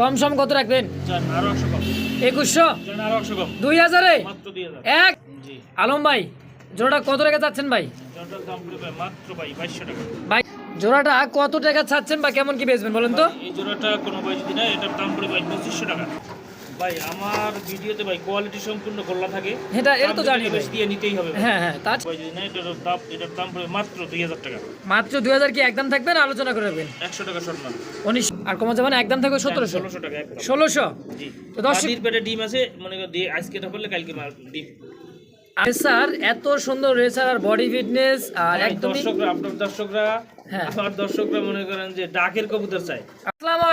কম সম কত রাখবেন? একুশশো? দুই হাজারে? এক? আলম ভাই জোড়াটা কত টাকা চাচ্ছেন ভাই? ভাই জোড়াটা কত টাকা চাচ্ছেন বা কেমন কি বেচবেন বলেন তো? এই জোড়াটা কোনো ভাই যদি না এটার দাম পড়বে টাকা। ভাই আমার ভিডিওতে ভাই কোয়ালিটি সম্পূর্ণ গোল্লা থাকে। এটা- এটা তো জানি যদি দিয়ে নিতেই হবে হ্যাঁ হ্যাঁ তা ভাই যদি না এটার দাম এটার দাম পড়বে মাত্র দুই হাজার টাকা। মাত্র দুই হাজার কি একদম থাকবেন আলোচনা করে রাখবেন? একশো টাকা সম্মান উনিশ আর কমা যাবেন একদম থাকবে সতেরোশো। ষোলোশো টাকা একদম। ষোলোশো? জি। তো দর্শক- দাদির পেটে ডিম আছে মনে আজকে এটা করলে কালকে মাল ডিম। রেসার এত সুন্দর রেসার আর বডি ফিটনেস আর একদমই দর্শকরা আপনার দর্শকরা হ্যাঁ। আমার দর্শকরা মনে করেন যে ডাকের কবুতর চাই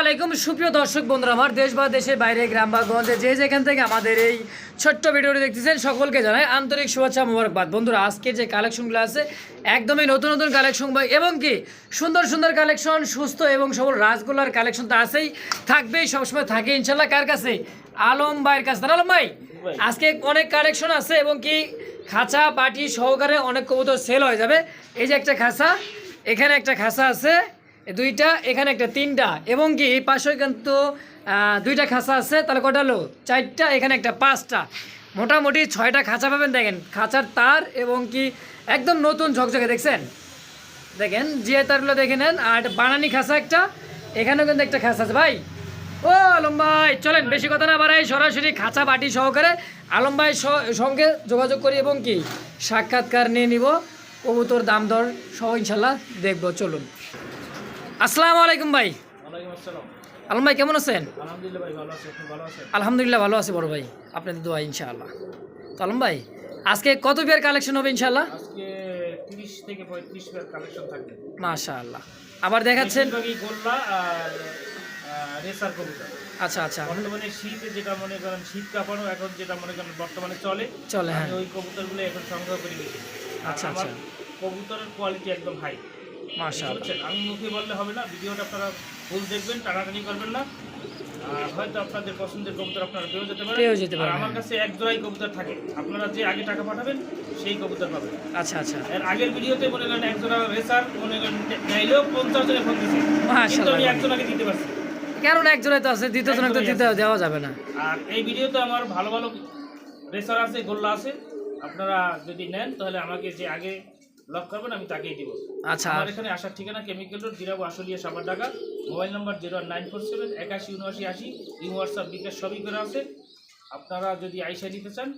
আলাইকুম। সুপ্রিয় দর্শক বন্ধুরা, আমার দেশ বা দেশের বাইরে, গ্রাম বা গঞ্জে, যে যেখান থেকে আমাদের এই ছোট্ট ভিডিওটি দেখতেছেন, সকলকে জানাই আন্তরিক শুভেচ্ছা মোবারকবাদ। বন্ধুরা আজকে যে কালেকশনগুলো আছে, একদমই নতুন নতুন কালেকশন এবং কি সুন্দর সুন্দর কালেকশন, সুস্থ এবং সবল রাজগোলার কালেকশন তো আছেই, থাকবেই, সবসময় থাকে ইনশাল্লাহ। কার কাছে? আলম ভাইয়ের কাছে। আলম ভাই। আজকে অনেক কালেকশন আছে, এবং কি খাঁচা পাটি সহকারে অনেক কবুতর সেল হয়ে যাবে। এই যে একটা খাঁচা, এখানে একটা খাঁচা আছে। দুইটা, এখানে একটা তিনটা, এবং কি পাশে কিন্তু দুইটা খাঁচা আছে, তাহলে কটা হলো চারটা, এখানে একটা পাঁচটা। মোটামুটি ছয়টা খাঁচা পাবেন, দেখেন। খাঁচার তার এবং কি একদম নতুন ঝকঝকে, দেখছেন? দেখেন জিয়ে তারগুলো দেখে নেন। আর বানানি খাঁচা একটা, এখানেও কিন্তু একটা খাঁচা আছে, ভাই। ও, আলম ভাই, চলেন, বেশি কথা না বাড়াই, সরাসরি খাঁচা বাটি সহকারে আলম ভাই সঙ্গে যোগাযোগ করি এবং কি সাক্ষাৎকার নিয়ে নিব। কবুতর দাম দর সহ ইনশাল্লাহ দেখব, চলুন। আসসালামু আলাইকুম ভাই। আলম ভাই কেমন আছেন? আলহামদুলিল্লাহ ভালো আছি। বড় ভাই। আপনাদের দোয়া ইনশাআল্লাহ। তো আলম ভাই আজকে কত বিয়ার কালেকশন হবে ইনশাআল্লাহ? পেয়ার মাশাআল্লাহ। আবার দেখাচ্ছেন? রেসার কবুতর আচ্ছা আচ্ছা। বর্তমানে শীতে যেটা মনে করেন শীত কাঁপানো এখন যেটা মনে করেন বর্তমানে চলে চলে হ্যাঁ। ওই কবুতরগুলো এখন সংগ্রহ করে আচ্ছা, আচ্ছা। কবুতরের কোয়ালিটি একদম হাই মাশাআল্লাহ। আমি মুখে বললে হবে না ভিডিওটা আপনারা ফুল দেখবেন টানাটানি করবেন না। আর হয়তো আপনাদের পছন্দের কবুতর আপনারা পেয়েও যেতে পারেন। পেয়েও যেতে পারেন, আমার। কাছে এক জোড়াই কবুতর থাকে। আপনারা যে আগে টাকা পাঠাবেন সেই কবুতর পাবেন। আচ্ছা আচ্ছা। এর আগের ভিডিওতে মনে করেন এক জোড়া রেসার মনে করেন চাইলেও পঞ্চাশ জনে ফোন দিয়েছে কিন্তু আমি মাশাআল্লাহ। একজনকে দিতে পারছি। কারণ একজনে তো আছে দ্বিতীয় জনকে তো দিতে দেওয়া যাবে না। আর এই ভিডিওতে আমার ভালো ভালো রেসার আছে গোল্লা আছে। আপনারা যদি নেন তাহলে আমাকে যে আগে লক করবেন আমি তাকেই দিব। আচ্ছা। আমার এখানে আসার ঠিকানা chemical road Zirabo Ashulia Savar Dhaka. Mobile number zero nine four seven একাশি উনআশি আশি ইউ হোয়াটসঅ্যাপ বিকাশ সবই করে আছে। আপনারা যদি আইসা নিতে চান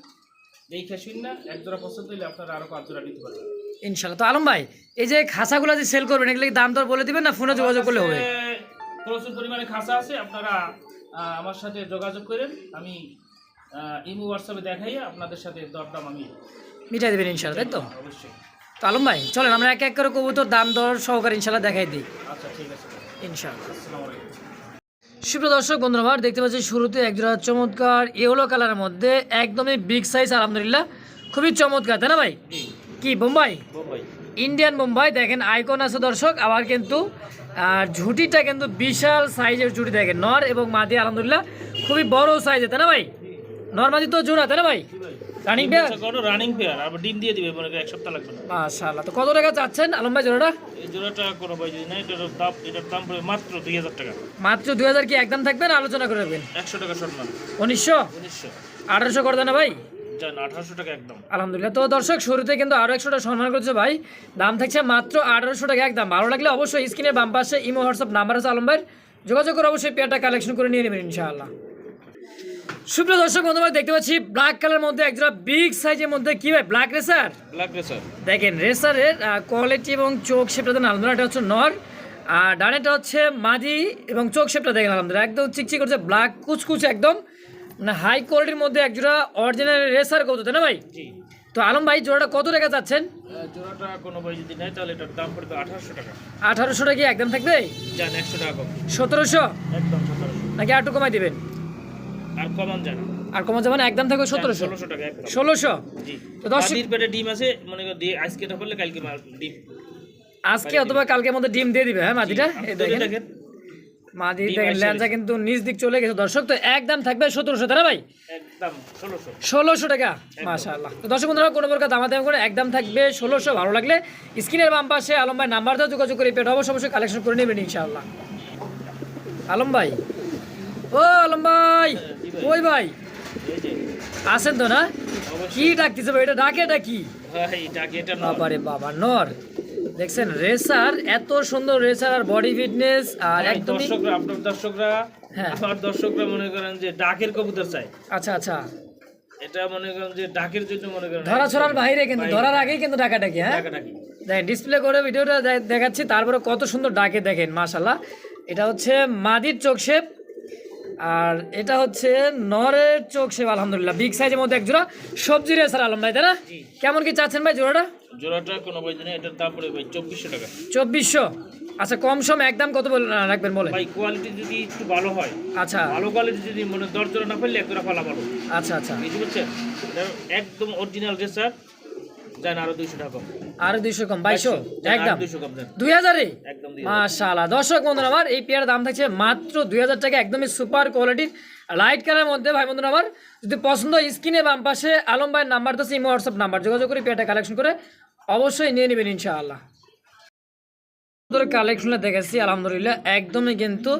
এই খেসুন না এক জোড়া পছন্দ হলে আপনারা আরও পাঁচ জোড়া নিতে পারবেন। ইনশাআল্লাহ তো আলম ভাই এই যে খাঁচাগুলো যে সেল করবেন এগুলো দাম দর বলে দিবেন না ফোনে যোগাযোগ করলে হবে? প্রচুর পরিমাণে খাঁচা আছে আপনারা আমার সাথে যোগাযোগ করেন। আমি ইমো হোয়াটসঅ্যাপে দেখাই আপনাদের সাথে দরদাম আমি মিটাই দেবেন ইনশাআল্লাহ তাই তো? অবশ্যই। তো আলম ভাই চলেন আমরা এক এক করে কবুতর দাম দর সহকারে ইনশাল্লাহ দেখাই দিই। আচ্ছা সুপ্রিয় দর্শক বন্ধুরা দেখতে পাচ্ছি শুরুতে একজোড়া চমৎকার ইয়েলো কালারের মধ্যে একদমই বিগ সাইজ আলহামদুলিল্লাহ। খুবই চমৎকার তাই না ভাই? কি বোম্বাই? বোম্বাই। ইন্ডিয়ান মুম্বাই দেখেন আইকন আছে দর্শক আবার কিন্তু আর ঝুটিটা কিন্তু বিশাল সাইজের ঝুটি দেখেন নর এবং মাদি আলহামদুলিল্লাহ খুবই বড় সাইজে তাই না ভাই? নর মাদি তো জোড়া তাই না ভাই। রানিং পেয়ার রানিং পেয়ার আবার ডিম দিয়ে দিবে মনে এক সপ্তাহ লাগবে না। মাশাআল্লাহ। তো কত টাকা চাচ্ছেন? আলম ভাই জোড়াটা? এই জোড়াটা কোনো ভাই যদি না এটার দাম এটার দাম পড়বে মাত্র দুই হাজার টাকা। মাত্র দুই হাজার কি একদম থাকবেন আলোচনা করে রাখবেন। একশো টাকা সম্মান উনিশশো? উনিশশো। আঠারোশো করে দেন না ভাই? টাকা একদম। আলহামদুলিল্লাহ। তো দর্শক শুরুতে কিন্তু আরও সম্মান করছে ভাই। দাম থাকছে মাত্র আঠারোশো টাকা একদম। ভালো লাগলে অবশ্যই স্ক্রিনে বাম পাশে ইমো হোয়াটসঅ্যাপ নাম্বার আছে আলম যোগাযোগ করে অবশ্যই পেয়ারটা কালেকশন করে নিয়ে নেবেন ইনশাআল্লাহ। সুপ্রিয় দর্শক বন্ধুরা দেখতে পাচ্ছি ব্ল্যাক কালার মধ্যে একজোড়া বিগ সাইজের মধ্যে কি ভাই? ব্ল্যাক রেসার ব্ল্যাক রেসার দেখেন রেসারের কোয়ালিটি এবং চোখ শেপটা দেন আলহামদুলিল্লাহ হচ্ছে নর। আর ডানেটা হচ্ছে মাদি এবং চোখ শেপটা দেখেন আলহামদুলিল্লাহ একদম চিকচিক করছে ব্ল্যাক কুচকুচ একদম। মানে হাই কোয়ালিটির মধ্যে একজোড়া অরিজিনাল রেসার কত তাই না ভাই? জি। তো আলম ভাই জোড়াটা কত টাকা চাচ্ছেন? আহ, জোড়াটা কোনো ভাই যদি নেয় তাহলে এটার দাম পড়বে আঠারোশো টাকা। আঠারোশো টাকা কি একদম থাকবে? যান একশো টাকা সতেরোশো? একদম সতেরোশো। নাকি একটু কমাই দিবেন? আর কমান যান আর কমা যাবে একদম থাকবে সতেরোশো। ষোলোশো টাকা ষোলোশো? জি। তো দর্শক- দাদির পেটে ডিম আছে মনে আজকে এটা করলে কালকে ডিম। আজকে অথবা কালকের মধ্যে ডিম দিয়ে দিবে হ্যাঁ মাদিটা এই দেখেন। মাদি ল্যাঞ্জা কিন্তু নিচ দিক চলে গেছে দর্শক। তো একদম থাকবে সতেরোশো ভাই? একদম ষোলোশো। টাকা মাশাআল্লাহ। তো দর্শক বন্ধুরা কোনো প্রকার দামাদামি করে একদম থাকবে ষোলোশো। ভালো লাগলে স্ক্রিনের বাম পাশে আলম ভাই নাম্বার দিয়ে যোগাযোগ করে পেট অবশ্যই কালেকশন করে নেবেন ইনশাআল্লাহ। আলম ভাই ও ভাই। ওই ভাই? আছেন তো না? কি ডাকতেছে ভাই? এটা ডাকে কি? এটা নর। বাবারে বাবা নর। দেখছেন রেসার এত সুন্দর রেসার আর বডি ফিটনেস আর ভাই, একদমই দর্শকরা আপনার দর্শকরা হ্যাঁ। আমার দর্শকরা মনে করেন যে ডাকের কবুতর চাই। আচ্ছা আচ্ছা। এটা মনে করেন যে ডাকের জন্য মনে করেন ধরা ছড়ার বাইরে কিন্তু ধরার আগেই কিন্তু ডাকা ডাকি হ্যাঁ দেখেন ডিসপ্লে করে ভিডিওটা দেখাচ্ছি তারপরে কত সুন্দর ডাকে দেখেন মাশাল্লাহ এটা হচ্ছে মাদির চোখ শেপ আর এটা হচ্ছে নরের চোখ শেপ আলহামদুলিল্লাহ। বিগ সাইজের মধ্যে এক জোড়া সবজি রেসার আলম ভাই তাই না? কেমন কি চাচ্ছেন ভাই জোড়াটা? জোড়াটা কোনো বই নেই এটার দাম পড়ে ভাই চব্বিশশো টাকা। চব্বিশশো। আচ্ছা কম সম একদম কত বল রাখবেন বলে ভাই কোয়ালিটি যদি একটু ভালো হয় আচ্ছা। ভালো কোয়ালিটি যদি মনে দশ জোড়া না ফেললে এক জোড়া ফালা ভালো। আচ্ছা আচ্ছা। বুঝতে পারছেন? একদম অরিজিনাল রেসার যান আরও দুইশো টাকা আরও দুইশো কম বাইশশো একদম। দুইশো কম দেন। দুই একদম মাশাআল্লাহ। দর্শক বন্ধুরা আমার এই পেয়ার দাম থাকছে মাত্র দুই হাজার টাকা একদমই সুপার কোয়ালিটির লাইট কালারের মধ্যে ভাই বন্ধুরা আমার যদি পছন্দ স্ক্রিনে বাম পাশে আলম ভাইয়ের নাম্বার তো ইমো হোয়াটসঅ্যাপ নাম্বার যোগাযোগ করে পেয়ারটা কালেকশন করে অবশ্যই নিয়ে নেবেন ইনশাআল্লাহ। কালেকশনে দেখেছি আলহামদুলিল্লাহ। একদমই কিন্তু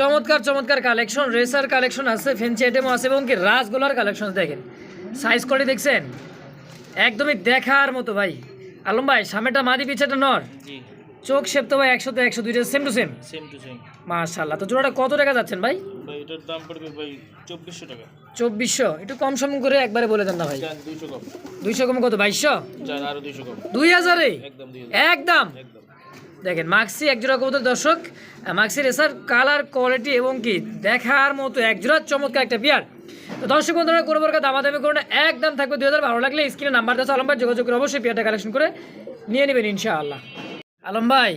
চমৎকার চমৎকার কালেকশন রেসার কালেকশন আছে ফেন্সি আইটেমও আছে এবং কি রাসগোলার কালেকশন দেখেন। সাইজ করে দেখছেন? একদমই দেখার মতো ভাই। আলম ভাই সামনেটা মাদি পিছাটা নর। চোখ শেপ তো ভাই একশো তো একশো দুইটা same to same same to same মাশাল্লাহ তো জোড়াটা কত টাকা যাচ্ছেন ভাই? ভাই এটার দাম পড়বে ভাই চব্বিশশো টাকা। চব্বিশশো একটু কম সম করে একবারে বলে দেন না ভাই। দুইশো কম। দুইশো কম কত বাইশশো? আরও দুইশো কম। দুই হাজারে? একদম দেখেন মাক্সি এক জোড়া কবুতর দর্শক। মাক্সি রেসার কালার কোয়ালিটি এবং কি? দেখার মতো এক জোড়া চমৎকার একটা বিয়ার তো দর্শক বন্ধুরা কোনো প্রকার দামাদামি করুন একদম থাকবে দুই হাজার ভালো লাগলে স্ক্রিনে নাম্বার দেওয়া আলম ভাই যোগাযোগ করে অবশ্যই বিয়ারটা কালেকশন করে নিয়ে নেবেন ইনশাআল্লাহ। আলম ভাই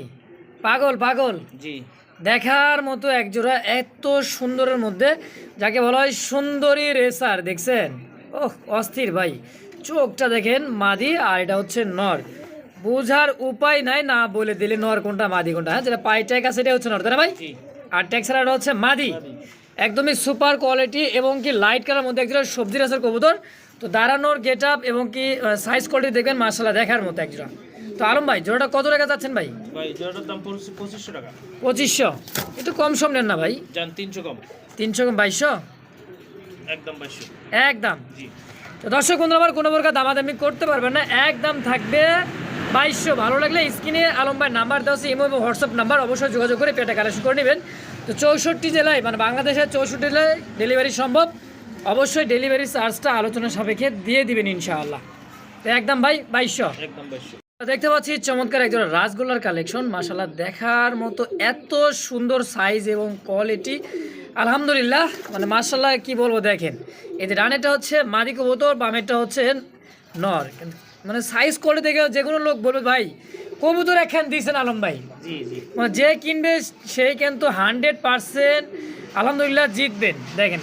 পাগল পাগল। জি। দেখার মতো এক জোড়া এত সুন্দরের মধ্যে যাকে বলা হয় সুন্দরী রেসার দেখছেন? ওহ অস্থির ভাই। চোখটা দেখেন মাদি আর এটা হচ্ছে নর। বোঝার উপায় নাই না বলে দিলে নর কোনটা মাদি কোনটা হ্যাঁ? যেটা পাই ট্যাগ আছে এটা হচ্ছে নর তাই না ভাই? আর ট্যাক্সারাটা হচ্ছে মাদি। একদমই সুপার কোয়ালিটি এবং কি লাইট কালার মধ্যে একজোড়া সবজি রাসার কবুতর। তো দাঁড়ানোর গেট আপ এবং কি সাইজ কোয়ালিটি দেখবেন মার্শাল্লাহ দেখার মতো একজোড়া। তো আলম ভাই জোড়াটা কত টাকা যাচ্ছেন ভাই? পঁচিশশো টাকা। পঁচিশশো। একটু কম সম নেন না ভাই। তিনশো কম। তিনশো কম বাইশশো? একদম বাইশশো। একদম। তো দর্শক বন্ধু আমার কোনো প্রকার দামাদামি করতে পারবেন না। একদম থাকবে বাইশশো। ভালো লাগলে স্ক্রিনে আলম ভাই নাম্বার দেওয়া আছে ইমো এবং হোয়াটসঅ্যাপ নাম্বার অবশ্যই যোগাযোগ করে পেটা কালেকশন করে নেবেন। তো চৌষট্টি জেলায় মানে বাংলাদেশের চৌষট্টি জেলায় ডেলিভারি সম্ভব। অবশ্যই ডেলিভারি চার্জটা আলোচনা সাপেক্ষে দিয়ে দিবেন ইনশাআল্লাহ। তো একদম ভাই বাইশশো? একদম বাইশশো। দেখতে পাচ্ছি চমৎকার একজন রাসগোল্লার কালেকশন মাসাল্লাহ দেখার মতো এত সুন্দর সাইজ এবং কোয়ালিটি আলহামদুলিল্লাহ মানে মাসাল্লাহ কি বলব দেখেন। এই যে রানেরটা হচ্ছে মাদি কবুতর বামেরটা হচ্ছে নর। মানে সাইজ করে দেখে যে কোনো লোক বলবে ভাই কবুতর একখান দিয়েছেন আলম ভাই। মানে যে কিনবে সেই কিন্তু হান্ড্রেড পার্সেন্ট আলহামদুলিল্লাহ জিতবেন। দেখেন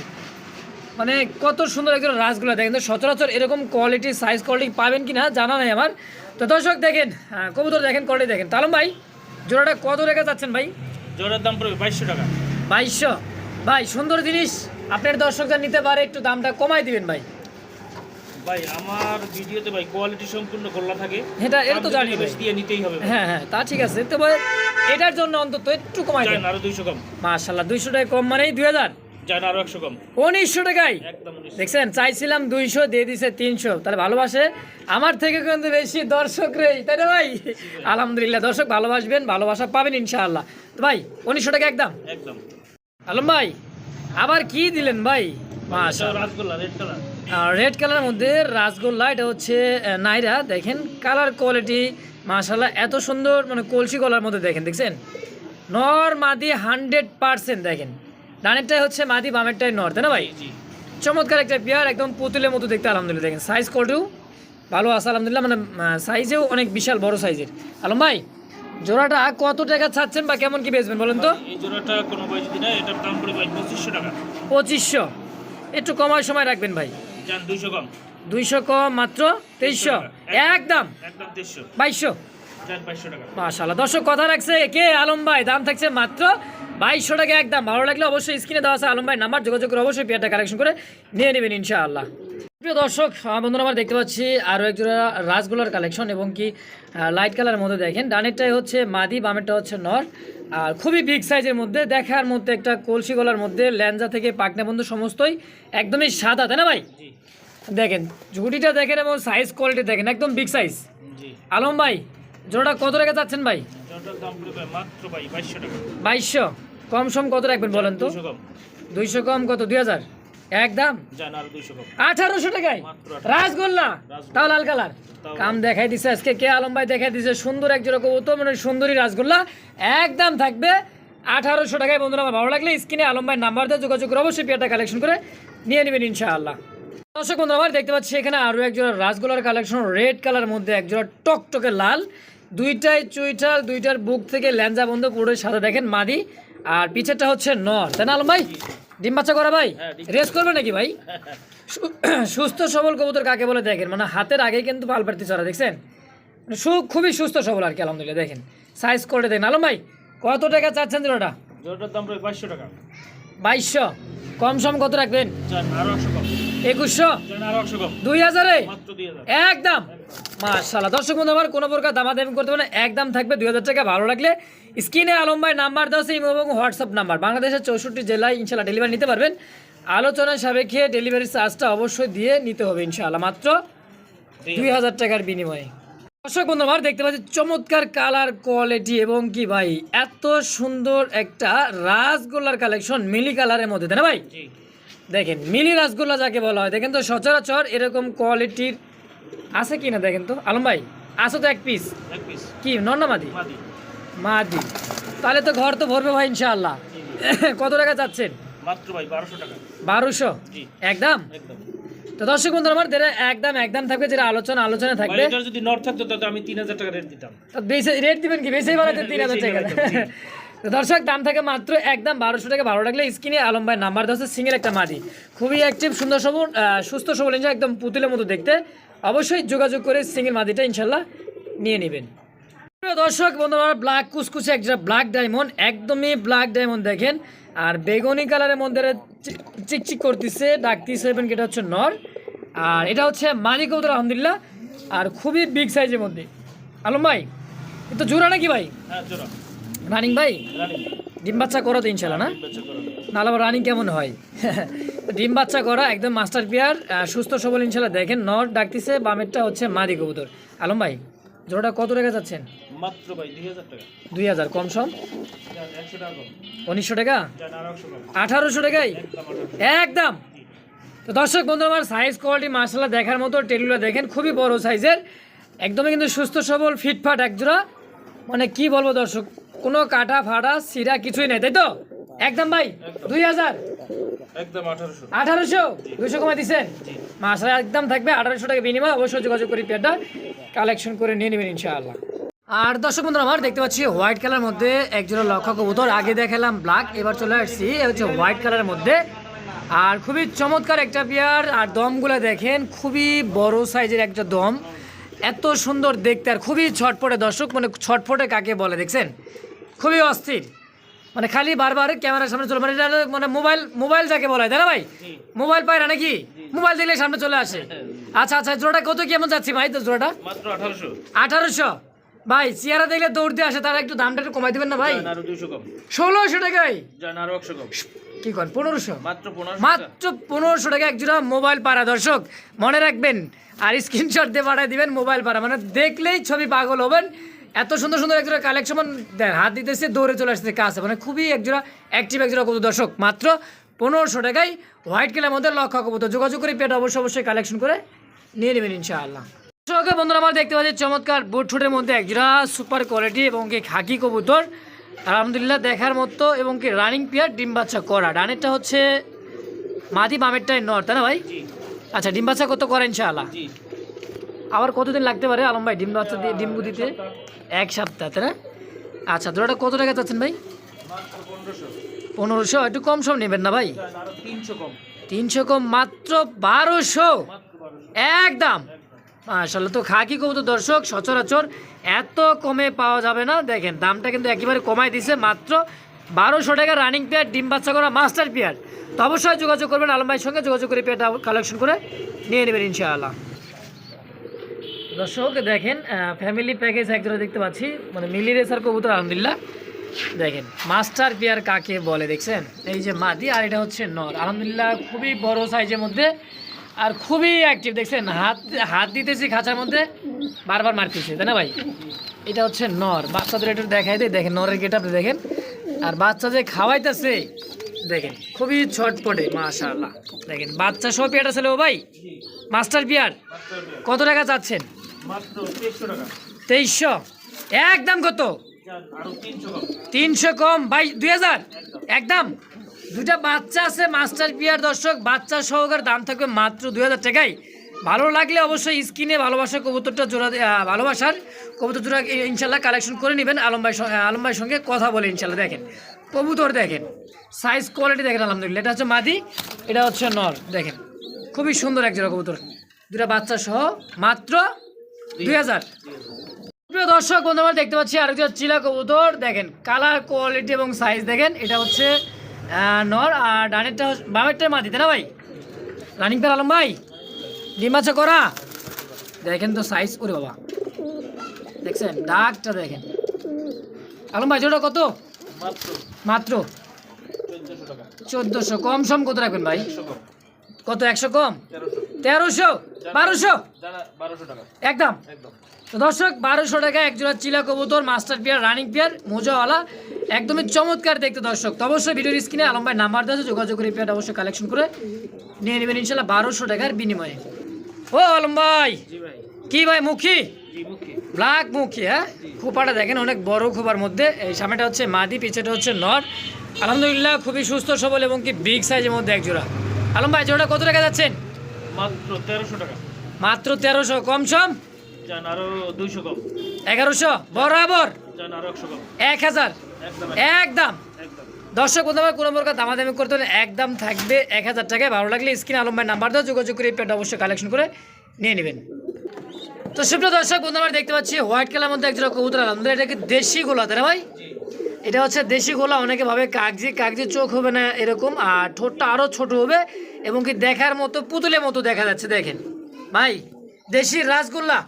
মানে কত সুন্দর একজন রাসগুলো দেখেন তো সচরাচর এরকম কোয়ালিটি সাইজ কোয়ালিটি পাবেন কি না জানা নাই আমার। তো দর্শক দেখেন হ্যাঁ, কবুতর দেখেন কোয়ালিটি দেখেন। তালম ভাই জোড়াটা কত রেখে যাচ্ছেন ভাই? জোড়ার দাম পড়বে বাইশশো টাকা। বাইশশো। ভাই সুন্দর জিনিস। আপনার দর্শকরা নিতে পারে একটু দামটা কমাই দিবেন ভাই। ভাই আমার ভিডিওতে ভাই কোয়ালিটি সম্পূর্ণ গোল্লা থাকে। এটা এটা তো জানি যদি দিয়ে নিতেই হবে হ্যাঁ হ্যাঁ তা ঠিক আছে। তবে এটার জন্য অন্তত একটু কমাই দেন। আরও দুইশো কম। মাশাল্লাহ দুইশো টাকা কম মানেই দুই হাজার। যান আরও একশো কম। উনিশশো টাকায়। একদম দেখছেন চাইছিলাম দুইশো দিয়ে দিছে তিনশো। তাহলে ভালোবাসে? আমার থেকে কিন্তু বেশি দর্শক রে তাই না ভাই? আলহামদুলিল্লাহ দর্শক ভালোবাসবেন ভালোবাসা পাবেন ইনশাআল্লাহ। তো ভাই উনিশশো টাকা একদম? একদম। আলম ভাই আবার কি দিলেন ভাই? মাশা রাসগোল্লা রেড কালার রেড কালারের মধ্যে রাসগোল্লা এটা হচ্ছে নাইরা। দেখেন কালার কোয়ালিটি মাশাল্লাহ এত সুন্দর মানে কলসি গলার মধ্যে দেখেন দেখছেন? নর মাদি হান্ড্রেড পার্সেন্ট দেখেন। ডানেরটাই হচ্ছে মাদি বামেরটাই নর তাই না ভাই? চমৎকার একটা পেয়ার একদম পুতুলের মতো দেখতে আলহামদুলিল্লাহ দেখেন। সাইজ কোয়ালিটিও ভালো আছে আলহামদুলিল্লাহ মানে সাইজেও অনেক বিশাল বড় সাইজের আলম ভাই জোড়াটা কত টাকা ছাড়ছেন বা কেমন কি বেচবেন বলেন তো? এই জোড়াটা কোনো ভাই যদি না এটার দাম পড়বে পঁচিশশো টাকা। পঁচিশশো। একটু কমার সময় রাখবেন ভাই। দুইশো কম। দুইশো কম মাত্র তেইশশো। একদম। একদম তেইশশো। বাইশশো। মাশাল্লাহ দর্শক কথা রাখছে কে আলম ভাই। দাম থাকছে মাত্র বাইশশো টাকা একদম। ভালো লাগলে অবশ্যই স্ক্রিনে দেওয়া আছে আলম ভাই নাম্বার। যোগাযোগ করে অবশ্যই পেয়ারটা কালেকশন করে নিয়ে নেবেন ইনশাআল্লাহ। প্রিয় দর্শক বন্ধুরা আমরা দেখতে পাচ্ছি আরও এক জোড়া রাসগোলার কালেকশন এবং কি লাইট কালারের মধ্যে দেখেন। ডানেরটাই হচ্ছে মাদি বামেরটা হচ্ছে নর। আর খুবই বিগ সাইজের মধ্যে দেখার মধ্যে একটা কলসি গলার মধ্যে ল্যাঞ্জা থেকে পাকনা বন্ধু সমস্তই একদমই সাদা তাই না ভাই? দেখেন ঝুটিটা দেখেন এবং সাইজ কোয়ালিটি দেখেন একদম বিগ সাইজ আলম ভাই জোড়াটা কত রেখে যাচ্ছেন ভাই? বাইশশো কম সম কত রাখবেন বলেন তো? দুইশো কম। কত? দুই হাজার। একদম আঠারোশো টাকায়? রাসগোল্লা। তাও লাল কালার। কাম দেখাই দিছে আজকে কে? আলম ভাই দেখাই দিছে সুন্দর এক জোড়া কবুতর মানে সুন্দরী রাসগোল্লা। একদম থাকবে আঠারোশো টাকায়। বন্ধুরা আমার ভালো লাগলে স্ক্রিনে আলম ভাই নাম্বার দিয়ে যোগাযোগ করে অবশ্যই পেয়ারটা কালেকশন করে নিয়ে নেবেন ইনশাআল্লাহ। দর্শক বন্ধু আমার দেখতে পাচ্ছি এখানে আরও এক জোড়া রাসগোলার কালেকশন রেড কালার মধ্যে এক জোড়া টকটকে লাল। দুইটাই চুইটার দুইটার বুক থেকে ল্যাঞ্জা বন্ধ পুরো সাদা। দেখেন মাদি আর পিছেরটা হচ্ছে নর। তাই না আলম ভাই? ডিম বাচ্চা করা ভাই? হ্যাঁ, রেস করবে নাকি ভাই? সুস্থ সবল কবুতর কাকে বলে দেখেন? মানে হাতের আগেই কিন্তু পাল পাড়তে চড়া দেখছেন? মানে সু খুবই সুস্থ সবল আর কি আলহামদুলিল্লাহ দেখেন। সাইজ করে দেখেন আলম ভাই কত টাকা চাচ্ছেন জোড়াটা? জোড়াটার দাম বাইশশো টাকা। বাইশশো। কম সম কত রাখবেন? যান আরও কম। একুশশো। দুই হাজারে? একদম। মাশাল্লাহ দর্শক বন্ধু, আমার কোনো প্রকার দামাদামি করতে না। একদম থাকবে দুই হাজার টাকা। ভালো লাগলে স্ক্রিনে আলম ভাই নাম্বার দেওয়া ইমো এবং হোয়াটসঅ্যাপ নাম্বার। বাংলাদেশের চৌষট্টি জেলায় ইনশাল্লাহ ডেলিভারি নিতে পারবেন। আলোচনা সাপেক্ষে ডেলিভারি চার্জটা অবশ্যই দিয়ে নিতে হবে ইনশাআল্লাহ। মাত্র দুই হাজার টাকার বিনিময়ে। দর্শক বন্ধু, আমার দেখতে পাচ্ছি চমৎকার কালার কোয়ালিটি এবং কি ভাই, এত সুন্দর একটা রাসগোল্লার কালেকশন, মিলি কালারের মধ্যে, তাই না ভাই? দেখেন মিলি রাসগোল্লা যাকে বলা হয় দেখেন তো সচরাচর এরকম কোয়ালিটির আছে কি না দেখেন তো? আলম ভাই আছে তো এক পিস কি নন্নামাদি মাদি? মাদি। তাহলে তো ঘর তো ভরবে ভাই ইনশাআল্লাহ। কত টাকা চাচ্ছেন? মাত্র ভাই বারোশো টাকা। বারোশো? জি। একদম? একদম। তো দর্শক বন্ধু আমার যেটা একদম একদম থাকবে যেটা আলোচনা আলোচনা থাকবে। যদি নট থাকতো তাহলে আমি তিন হাজার টাকা রেট দিতাম। রেট দিবেন কি? বেশি বাড়াতে তিন হাজার টাকা। দর্শক, দাম থাকে মাত্র একদম বারোশো টাকা ভালো লাগলে স্কিনে আলম ভাই নাম্বার দশ সিঙ্গেল একটা মাদি। খুবই অ্যাক্টিভ সুন্দর সবল সুস্থ সবল একদম পুতুলের মতো দেখতে। অবশ্যই যোগাযোগ করে সিঙ্গেল মাদিটা ইনশাল্লাহ নিয়ে নেবেন। দর্শক, বন্ধুরা ব্ল্যাক কুচকুচে একটা ব্ল্যাক ডায়মন্ড একদমই ব্ল্যাক ডায়মন্ড দেখেন। আর বেগুনি কালারের মধ্যে চিকচিক করতেছে, ডাকতেছে এবং এটা হচ্ছে নর। আর এটা হচ্ছে মাদি কবুতর, আলহামদুলিল্লাহ। আর খুবই বিগ সাইজের মধ্যে। আলম ভাই, এ তো জোড়া নাকি ভাই? হ্যাঁ জোড়া। রানিং ভাই? ডিম বাচ্চা করো তো ইনশাল্লাহ না? নাহলে আবার রানিং কেমন হয়? ডিম বাচ্চা করা একদম মাস্টার পেয়ার সুস্থ সবল ইনশাল্লাহ দেখেন নর ডাকতেছে বামেরটা হচ্ছে মাদি কবুতর। আলম ভাই জোড়াটা কত টাকা যাচ্ছেন? মাত্র ভাই দুই হাজার কম সম? উনিশশো টাকা? আঠারোশো টাকাই? একদম তো দর্শক বন্ধু আমার সাইজ কোয়ালিটি মার্শাল্লাহ দেখার মতো টেলিগুলো দেখেন খুবই বড় সাইজের একদমই কিন্তু সুস্থ সবল ফিটফাট একজোড়া। মানে কি বলব দর্শক কোনো কাটা ফাটা সিরা কিছুই নেই তাই তো? একদম ভাই দুই হাজার? আঠারোশো। দুইশো কমা দিচ্ছেন মাসে একদম থাকবে আঠারোশো টাকা বিনিময় অবশ্যই যোগাযোগ করি পেয়ারটা। কালেকশন করে নিয়ে নেবেন ইনশাআল্লাহ। আর দর্শক বন্ধুরা আমার দেখতে পাচ্ছি হোয়াইট কালার মধ্যে একজোড়া লক্ষ্য কবুতর। আগে দেখালাম ব্ল্যাক এবার চলে আসছি হচ্ছে হোয়াইট কালারের মধ্যে। আর খুবই চমৎকার একটা পেয়ার আর দমগুলো দেখেন খুবই বড় সাইজের একটা দম। এত সুন্দর দেখতে আর খুবই ছটফটে দর্শক মানে ছটফটে কাকে বলে দেখছেন? খুবই অস্থির। মানে খালি বারবার ক্যামেরার সামনে চলে মানে এটা মানে মোবাইল মোবাইল যাকে বলা হয় তাই না ভাই? মোবাইল পায় না নাকি মোবাইল দেখলে সামনে চলে আসে। আচ্ছা আচ্ছা জোড়াটা কত কেমন যাচ্ছি ভাই তো জোড়াটা? মাত্র আঠারোশো। আঠারোশো? ভাই চেয়ারা দেখলে দৌড় দিয়ে আসে তারা একটু দামটা একটু কমাই দিবেন না ভাই? ষোলোশো টাকায়? কম। কি করেন পনেরোশো? মাত্র পনেরোশো টাকা। মাত্র পনেরোশো টাকা একজোড়া মোবাইল পাড়া দর্শক মনে রাখবেন আর স্ক্রিনশট দিয়ে পাঠায় দিবেন মোবাইল পাড়া মানে দেখলেই ছবি পাগল হবেন। এত সুন্দর সুন্দর একজোড়া কালেকশন দেন হাত দিতেছে দৌড়ে চলে আসছে কাছে। মানে খুবই একজোড়া অ্যাক্টিভ একজোড়া কত দর্শক মাত্র পনেরোশো টাকায় হোয়াইট কেলার মধ্যে লক্ষ্য কবুতর। যোগাযোগ করে পেট অবশ্যই অবশ্যই কালেকশন করে নিয়ে নেবেন ইনশাআল্লাহ। দর্শক বন্ধুরা আমার দেখতে পাচ্ছি চমৎকার বুট ছুটের মধ্যে একজোড়া সুপার কোয়ালিটি এবং কি খাকি কবুতর। আলহামদুলিল্লাহ দেখার মতো এবং কি রানিং পেয়ার ডিম বাচ্চা করা। ডানেরটা হচ্ছে মাদি বামেরটাই নর তাই না ভাই? আচ্ছা ডিম বাচ্চা কত করে ইনশাআল্লাহ? আবার কতদিন লাগতে পারে? আলম ভাই, ডিম বাচ্চা দিয়ে, ডিম দিতে? এক সপ্তাহ, তাই না? আচ্ছা জোড়াটা কত টাকা চাচ্ছেন ভাই? পনেরোশো। একটু কম সম নেবেন না ভাই? তিনশো কম। তিনশো কম, মাত্র বারোশো। একদম। মাশাল্লাহ তো খাকি কবুতর দর্শক, সচরাচর এত কমে পাওয়া যাবে না। দেখেন, দামটা কিন্তু একেবারে কমাই দিছে, মাত্র বারোশো টাকা রানিং পেয়ার ডিম বাচ্চা করা মাস্টার পেয়ার তো অবশ্যই যোগাযোগ করবেন, আলম ভাইয়ের সঙ্গে যোগাযোগ করে পেয়ারটা কালেকশন করে নিয়ে নেবেন ইনশাআল্লাহ। দর্শক দেখেন ফ্যামিলি প্যাকেজ একজোড়া দেখতে পাচ্ছি। মানে মিলি রেসার কবুতর আলহামদুলিল্লাহ। দেখেন মাস্টার পেয়ার কাকে বলে দেখছেন? এই যে মাদি আর এটা হচ্ছে নর। আলহামদুলিল্লাহ খুবই বড় সাইজের মধ্যে আর খুবই অ্যাক্টিভ দেখছেন? হাত হাত দিতেছি খাঁচার মধ্যে বারবার মারতেছে তাই না ভাই? এটা হচ্ছে নর। বাচ্চাদের একটু দেখাই দেয় দেখেন নরের গেট আপনি দেখেন। আর বাচ্চা যে খাওয়াইতেছে দেখেন খুবই ছটপটে মাশাআল্লাহ। দেখেন বাচ্চা সব পেয়ারটা ছিল ও ভাই? Master pair. কত টাকা চাচ্ছেন? তেইশশো একদম কত? তিনশো কম। তিনশো কম? বাই দুই হাজার? একদম। দুটা বাচ্চা আছে মাস্টার পিয়ার দর্শক বাচ্চা সহকার দাম থাকবে মাত্র দুই হাজার টাকায়। ভালো লাগলে অবশ্যই স্ক্রিনে ভালোবাসা কবুতরটা জোড়া ভালোবাসার কবুতর জোড়া ইনশাল্লাহ কালেকশন করে নেবেন। আলম ভাই আলম ভাইয়ের সঙ্গে কথা বলে ইনশাল্লাহ দেখেন। কবুতর দেখেন। সাইজ কোয়ালিটি দেখেন আলহামদুলিল্লাহ। এটা হচ্ছে মাদি এটা হচ্ছে নর দেখেন। খুবই সুন্দর এক জোড়া কবুতর। দুটা বাচ্চা সহ মাত্র দুই হাজার। প্রিয় দর্শক বন্ধু আমরা দেখতে পাচ্ছি আরেকজন চিলা কবুতর। দেখেন কালার কোয়ালিটি এবং সাইজ দেখেন এটা হচ্ছে নর আর ডানেরটা বামেরটা মাদি তাই না ভাই? রানিং পের আলম ভাই? ডিম আছে করা? দেখেন তো সাইজ ওরে বাবা। দেখছেন? ডাকটা দেখেন। আলম ভাই জোড়া কত? মাত্র। চোদ্দশো। কম সম কত রাখবেন ভাই? কত একশো কম? তেরোশো। বারোশো? একদম। তো দর্শক বারোশো টাকা একজোড়া চিলা কবুতর মাস্টার পিয়ার রানিং পিয়ার মোজাওয়ালা একদমই চমৎকার দেখতে দর্শক। তো অবশ্যই ভিডিওর স্ক্রিনে আলম ভাই নাম্বার দেওয়া আছে, যোগাযোগ করে পিয়ার অবশ্যই কালেকশন করে নিয়ে নেবেন ইনশাল্লাহ বারোশো টাকার বিনিময়ে। ও আলম ভাই! কি ভাই মুখী? ব্ল্যাক মুখী হ্যাঁ? খোপাটা দেখেন অনেক বড় খোপার মধ্যে। এই সামনেটা হচ্ছে মাদি পিছেটা হচ্ছে নর। আলহামদুলিল্লাহ খুবই সুস্থ সবল এবং কি বিগ সাইজের মধ্যে এক জোড়া। আলম ভাই জোড়া কত টাকা যাচ্ছেন? মাত্র তেরোশো টাকা। মাত্র তেরোশো কম সম? যান আরও দুইশো কম। এগারোশো বরাবর? যান আরও একশো কম। এক হাজার? একদম দর্শক বন্ধু কোনো প্রকার দামাদামি করতে হলে একদম থাকবে এক হাজার টাকায়। ভালো লাগলে স্ক্রিন আলম ভাই নাম্বার দাও যোগাযোগ করে এই প্যাড অবশ্যই কালেকশন করে নিয়ে নেবেন। তো সুপ্রিয় দর্শক বন্ধু আমরা দেখতে পাচ্ছি হোয়াইট কালার মধ্যে একজোড়া কবুতর আলহামদুলিল্লাহ এটা কি দেশি গোলা তাই ভাই এটা হচ্ছে দেশি গোলা অনেকে ভাবে কাগজি কাগজি চোখ হবে না এরকম আর ঠোঁটটা আরও ছোট হবে এবং কি দেখার মতো পুতুলের মতো দেখা যাচ্ছে দেখেন। ভাই দেশি রাসগোল্লা?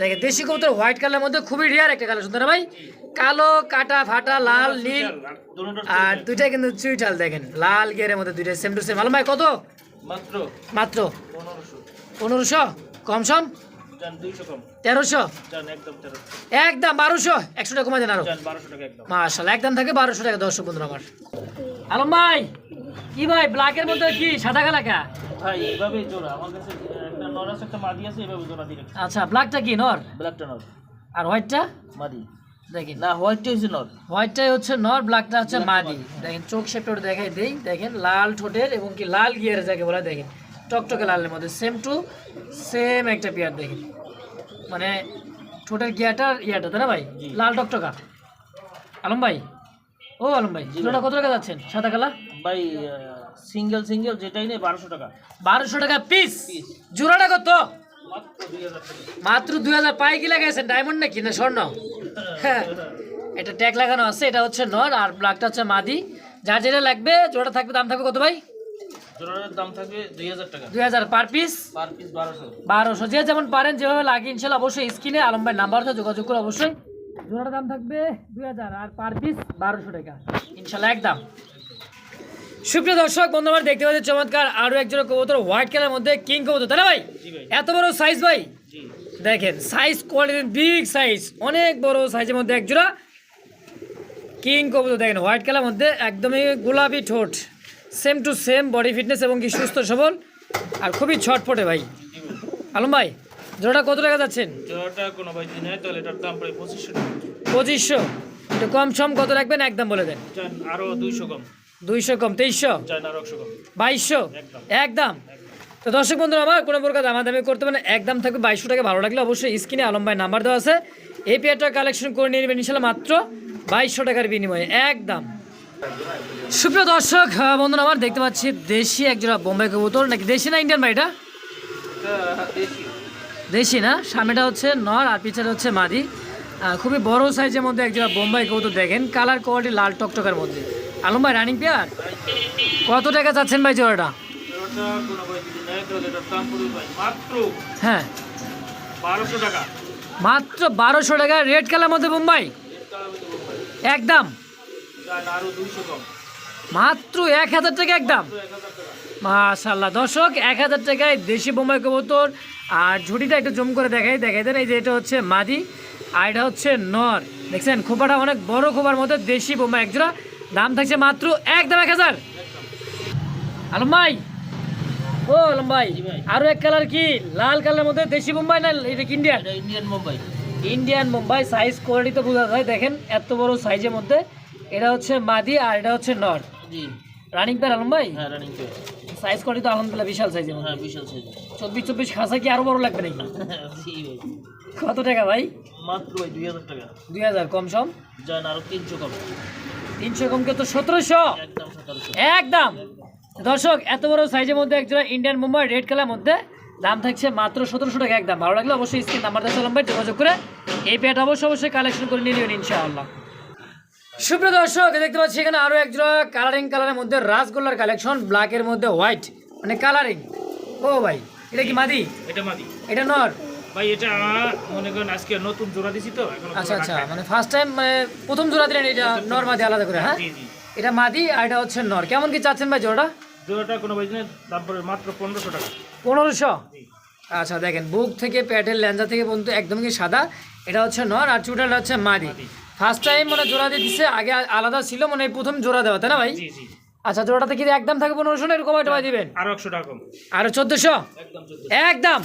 দেখেন দেশি কবুতর হোয়াইট কালারের মধ্যে খুবই রিয়ার একটা কালার সুন্দর ভাই? কালো কাটা ফাটা লাল নীল আর দুইটাই কিন্তু চুইটাল দেখেন। লাল গিয়ারের মধ্যে দুইটা সেম টু সেম আলম ভাই কত? মাত্র। মাত্র। পনেরোশো। পনেরোশো? কম সম? তেরোশো? একদম বারোশো? একশো টাকা কমাই দেন আরও। যান একদম। থাকে বারোশো টাকা দর্শক বন্ধুরা আমার। আলম ভাই কি ভাই ব্ল্যাকের মধ্যে কি সাদা কালা ভাই এইভাবে জোড়া আমার কাছে একটা নর আছে একটা মাদি আছে এভাবে জোড়া দিয়ে আচ্ছা ব্ল্যাকটা কি নর? ব্ল্যাকটা নর। আর হোয়াইটটা? মাদি। দেখেন। না হোয়াইটটা হচ্ছে নর। হোয়াইটটাই হচ্ছে নর ব্ল্যাকটা হচ্ছে মাদি। দেখেন চোখ শেপটা দেখাই দেই। দেখেন লাল ঠোঁটের এবং কি লাল গিয়ারে যাকে বলা দেখেন। টকটকে লালের মধ্যে সেম টু সেম একটা পেয়ার দেখি। মানে ঠোঁটের গিয়ারটা ইয়াটা তাই না ভাই? লাল টকটকা। আলম ভাই? ও আলম ভাই জোড়া কত টাকা যাচ্ছেন? সাদা কালা? ভাই সিঙ্গেল সিঙ্গেল যেটাই নেই বারোশো টাকা। বারোশো টাকা পিস জোড়াটা কত? মাত্র দুই হাজার পাই কি লাগাইছেন ডায়মন্ড নাকি না স্বর্ণ? হ্যাঁ। এটা ট্যাগ লাগানো আছে এটা হচ্ছে নর আর ব্ল্যাকটা হচ্ছে মাদি। যার যেটা লাগবে জোড়াটা থাকবে দাম থাকবে কত ভাই? জোড়ার দাম থাকবে দুই হাজার টাকা। দুই হাজার পার পিস পার পিস বারোশো। বারোশো। যে যেমন পারেন যেভাবে লাগে ইনশাল্লাহ অবশ্যই স্ক্রিনে আলম ভাই নাম্বার যোগাযোগ করে অবশ্যই। জোড়াটার দাম থাকবে দুই হাজার আর পার পিস বারোশো টাকা। ইনশাল্লাহ একদম। সুপ্রিয় দর্শক বন্ধু আমার দেখতে পাচ্ছি চমৎকার আরও একজন কবুতর হোয়াইট কালার মধ্যে কিং কবুতর তাই না ভাই? এত বড় সাইজ ভাই? দেখেন সাইজ কোয়ালিটি বিগ সাইজ অনেক বড় সাইজের মধ্যে এক জোড়া কিং কবুতর। দেখেন হোয়াইট কালার মধ্যে একদমই গোলাপি ঠোঁট। Same to same body fitness এবং কি সুস্থ সবল আর খুবই ছটফটে ভাই। আলম ভাই জোড়াটা কত টাকা যাচ্ছেন? জোড়াটা কোনো ভাই যদি নেয় তাহলে এটার দাম প্রায় পঁচিশশো পঁচিশশো? একটু কম সম কত রাখবেন? একদম বলে দেন। আরও দুইশো কম। দুইশো কম তেইশশো? বাইশশো? একদম। তো দর্শক বন্ধুরা আমার কোনো প্রকার দামাদামি করতে পারেন একদম থাকবে বাইশশো টাকা। ভালো লাগলে অবশ্যই স্ক্রিনে আলম ভাই নাম্বার দেওয়া আছে। এই পেয়ারটা কালেকশন করে নিয়ে নেবেন ইনশাল্লাহ মাত্র বাইশশো টাকার বিনিময়ে। একদম। সুপ্রিয় দর্শক বন্ধুরা, আমার দেখতে পাচ্ছি দেশি একজোড়া বোম্বাই কবুতর, নাকি দেশি না ইন্ডিয়ান ভাই এটা? দেশি না? সামনেটা হচ্ছে নর আর পিছনে হচ্ছে মাদি। খুবই বড় সাইজের মধ্যে একজোড়া বোম্বাই কবুতর দেখেন। কালার কোয়ালিটি লাল টকটকের মধ্যে। আলম ভাই, রানিং পেয়ার? কত টাকা চাচ্ছেন ভাই জোড়াটা? হ্যাঁ। মাত্র বারোশো টাকা। রেড কালার মধ্যে বোম্বাই। একদম। আরও দুইশো কম। মাত্র এক হাজার টাকা একদম। মাশাল্লাহ দর্শক এক হাজার টাকায় দেশি বোম্বাই কবুতর। আর ঝুড়িটা একটু জম করে দেখাই দেখাই দেন। এই যে এটা হচ্ছে মাদি আর এটা হচ্ছে নর। দেখছেন খোপাটা অনেক বড় খোপার মধ্যে দেশি বোম্বাই একজোড়া। দাম থাকছে মাত্র একদম এক হাজার। আলম ভাই। ও আলম ভাই। জি ভাই। আরও এক কালার কি? লাল কালারের মধ্যে দেশি বোম্বাই না এটা কি Indian Indian Mumbai Indian Mumbai size quality তো বোঝা যায়। দেখেন এত বড় সাইজের মধ্যে। এটা হচ্ছে মাদি আর এটা হচ্ছে নর। জি। রানিং পেয়ার আলম ভাই? হ্যাঁ রানিং পেয়ার সাইজ কোয়ালিটি তো আলহামদুলিল্লাহ বিশাল মধ্যে। হ্যাঁ বিশাল সাইজ চব্বিশ চব্বিশ খাসা কি আরও বড় লাগবে নাকি? জি ভাই। কত টাকা ভাই? মাত্র ভাই দুই হাজার টাকা। দুই হাজার কম সম? যান আরও তিনশো কম। তিনশো কমকে তো সতেরোশো? একদম দর্শক এত বড় সাইজের মধ্যে একজোড়া ইন্ডিয়ান মুম্বাই রেড কালার মধ্যে দাম থাকছে মাত্র সতেরোশো টাকা একদম। ভালো লাগলে অবশ্যই স্ক্রিন নাম্বার দেওয়া নাম্বার যোগাযোগ করে এই পেট অবশ্যই অবশ্যই কালেকশন করে নিয়ে নেবেন ইনশাআল্লাহ। সুপ্রিয় দর্শক দেখতে পাচ্ছি এখানে আরও একজোড়া কালারিং কালারের মধ্যে রাসগোল্লার কালেকশন ব্ল্যাকের মধ্যে হোয়াইট মানে কালারিং ও ভাই এটা কি মাদি? এটা মাদি। এটা নর? ভাই এটা মনে করেন আজকে নতুন জোড়া দিছি তো আচ্ছা আচ্ছা মানে ফার্স্ট টাইম মানে প্রথম জোড়া দিলেন এটা নর মাদি আলাদা করে হ্যাঁ? জি জি। এটা মাদি আর এটা হচ্ছে নর। কেমন কি চাচ্ছেন ভাই জোড়াটা? জোড়াটা কোনো ভাই দাম পড়বে মাত্র পনেরোশো টাকা। পনেরোশো? আচ্ছা দেখেন বুক থেকে প্যাটের ল্যাঞ্জা থেকে পর্যন্ত একদম কি সাদা। এটা হচ্ছে নর আর চুটাটা হচ্ছে মাদি। ফার্স্ট টাইম মানে জোড়া দিয়ে দিচ্ছে আগে আলাদা ছিল মানে প্রথম জোড়া দেওয়া তাই না ভাই? জি জি। আচ্ছা জোড়াটা কি একদম থাকে পনেরোশো না এরকম একটা দিবেন? আরও একশো টাকা কম। আর চোদ্দোশো? একদম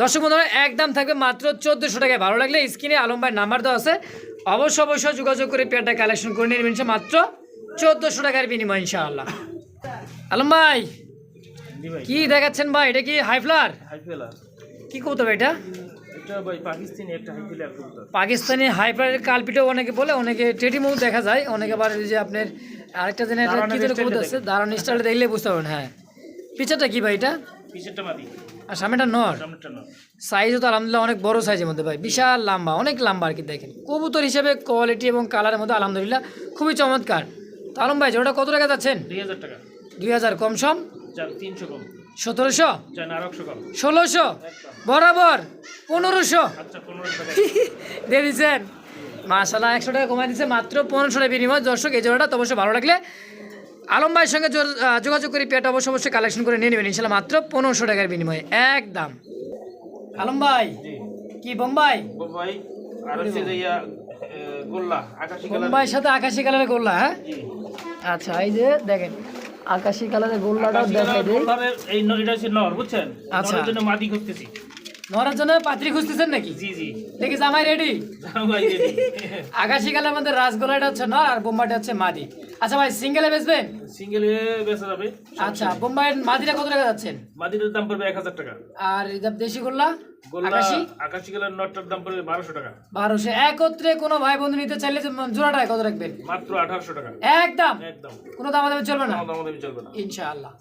দর্শক বন্ধুরা একদম থাকবে মাত্র চোদ্দোশো টাকায়। ভালো লাগলে স্ক্রিনে আলম ভাই নাম্বার দেওয়া আছে। অবশ্যই অবশ্যই যোগাযোগ করে পেয়ারটা কালেকশন করে নিয়ে নেবেন মাত্র চোদ্দোশো টাকার বিনিময় ইনশাআল্লাহ। আলম ভাই কি দেখাচ্ছেন ভাই? এটা কি হাই ফ্লার কি করতে হবে এটা? ভাই পাকিস্তানি একটা কবুতর পাকিস্তানি কালপিটও অনেকে বলে অনেকে টেটি মুভ দেখা যায় অনেকে আবার যে আপনার আরেকটা জেনে এটা কি দারোয়ানের যেন কবুতর আছে দারুণ স্টাইলে দেখলে বুঝতে পারবেন হ্যাঁ। পিছারটা কি ভাই এটা? মাদি। আর সামনেটা নর। সাইজও তো আলহামদুলিল্লাহ অনেক বড় সাইজের মধ্যে ভাই বিশাল লম্বা অনেক লম্বা আর কি দেখেন। কবুতর হিসেবে কোয়ালিটি এবং কালারের মধ্যে আলহামদুলিল্লাহ খুবই চমৎকার। তো আলম ভাই জোড়াটা কত টাকা যাচ্ছেন? দুই হাজার টাকা। দুই হাজার কম সম? তিনশো কম। সতেরোশো? ষোলোশো? বরাবর? পনেরোশো? আচ্ছা দিয়ে দিচ্ছেন মাসাল্লাহ একশো টাকা কমাই দিচ্ছে মাত্র পনেরোশো টাকা বিনিময়। দর্শক এই জোড়াটা তো অবশ্যই ভালো লাগলে আলম ভাইয়ের সঙ্গে যোগাযোগ করে পেট অবশ্য অবশ্যই কালেকশন করে নিয়ে নেবেন। ইনশাল্লাহ মাত্র পনেরোশো টাকার বিনিময়ে। একদম। আলম ভাই কি বোম্বাই আর গোল্লা বোম্বাইয়ের সাথে আকাশি কালারের গোল্লা হ্যাঁ? আচ্ছা এই যে দেখেন আকাশি কালারের গোল্লাটা দেখাই দেই। এই নরিটা এটা হচ্ছে নর বুঝছেন? আচ্ছা। জন্য মাদি খুঁজতেছি। নরার জন্য পাত্রী খুঁজতেছেন নাকি? জি জি। দেখি জামাই রেডি আকাশি হচ্ছে নর আর বোম্বাইটা হচ্ছে মাদি। আচ্ছা ভাই সিঙ্গেলে বেচবেন? সিঙ্গেলে বেচা যাবে আচ্ছা বোম্বাইয়ের মাদিটা কত টাকা যাচ্ছেন? মাদিটার দাম পড়বে এক হাজার টাকা। আর দেশি গোল্লা গোল্লা আকাশি? আকাশি কালার নটটার দাম পড়বে বারোশো টাকা। বারোশো। একত্রে কোনো ভাই বন্ধু নিতে চাইলে যে জোড়াটায় কত রাখবেন? মাত্র আঠারোশো টাকা। একদম? একদম। কোনো দাম চলবে না? দাম দাম চলবে না। ইনশাআল্লাহ।